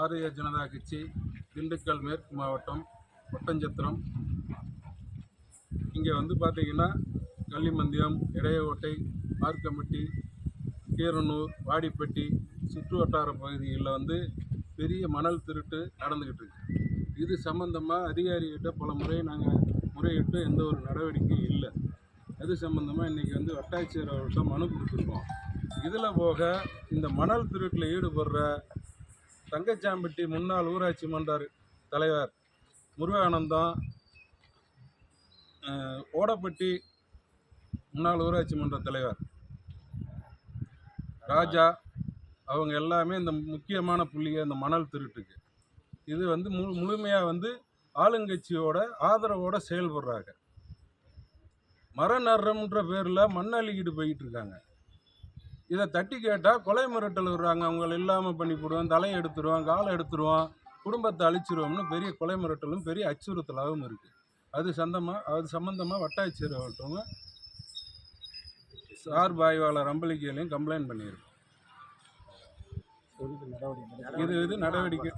பாரதிய ஜனதா கட்சி திண்டுக்கல் மேற்கு மாவட்டம் ஒட்டஞ்சத்திரம் இங்கே வந்து பார்த்தீங்கன்னா கள்ளிமந்தியம் இடையகோட்டை மார்க்கம்பட்டி கீரனூர் வாடிப்பட்டி சுற்று வட்டார பகுதிகளில் வந்து பெரிய மணல் திருட்டு நடந்துக்கிட்டு இருக்கு. இது சம்பந்தமாக அதிகாரிகிட்ட பல முறை நாங்கள் முறையிட்டு எந்த ஒரு நடவடிக்கையும் இல்லை. அது சம்பந்தமாக இன்றைக்கி வந்து வட்டாட்சியர் அவர்கிட்ட மனு கொடுத்துருக்கோம். இதில் போக இந்த மணல் திருட்டில் ஈடுபடுற தங்கச்சாம்பட்டி முன்னாள் ஊராட்சி மன்ற தலைவர் முருகானந்தம் ஓடப்பட்டி முன்னாள் ஊராட்சி மன்ற தலைவர் ராஜா அவங்க எல்லாமே இந்த முக்கியமான புள்ளிக இந்த மணல் திருட்டுக்கு. இது வந்து முழு முழுமையாக வந்து ஆளுங்கட்சியோட ஆதரவோட செயல்படுறாங்க. மர நடுறோம்ன்ற பேரில் மண் அள்ளிக்கிட்டு போய்கிட்டு இருக்காங்க. இதை தட்டி கேட்டால் கொலை மிரட்டல் விடுறாங்க. அவங்கள இல்லாமல் பண்ணி போடுவோம் தலையை எடுத்துருவோம் காலை எடுத்துருவோம் குடும்பத்தை அழிச்சிருவோம்னு பெரிய கொலை மிரட்டலும் பெரிய அச்சுறுத்தலாகவும் இருக்குது அது சந்தமாக அது சம்மந்தமாக வட்டாட்சியர் ஆகட்டும் சார் ஆய்வாளர் அம்பலிக்கையிலையும் கம்ப்ளைண்ட் பண்ணியிருக்கோம். இது இது நடவடிக்கை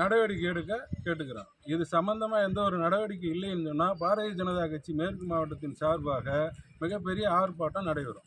நடவடிக்கை எடுக்க கேட்டுக்கிறோம். இது சம்பந்தமாக எந்த ஒரு நடவடிக்கை இல்லைன்னு சொன்னால் பாரதிய ஜனதா கட்சி மேற்கு மாவட்டத்தின் சார்பாக மிகப்பெரிய ஆர்ப்பாட்டம் நடைபெறும்.